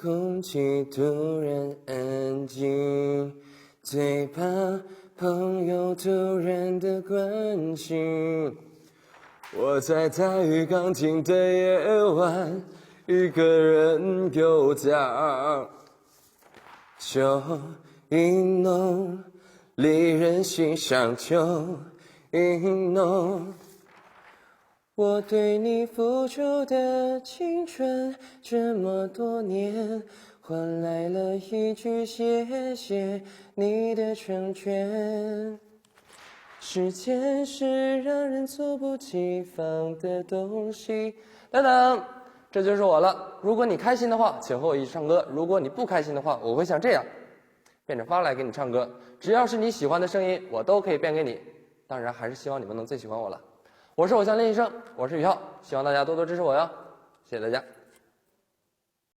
空气突然安静，最怕朋友突然的关心。我在大雨刚停的夜晚，一个人游荡。酒意浓，离人心上酒意浓。我对你付出的青春这么多年，换来了一句谢谢你的成全。时间是让人猝不及防的东西。等等，这就是我了。如果你开心的话，请和我一起唱歌；如果你不开心的话，我会像这样变着法来给你唱歌。只要是你喜欢的声音，我都可以变给你。当然，还是希望你们能最喜欢我了。我是偶像练习生，我是宇浩，希望大家多多支持我哟，谢谢大家。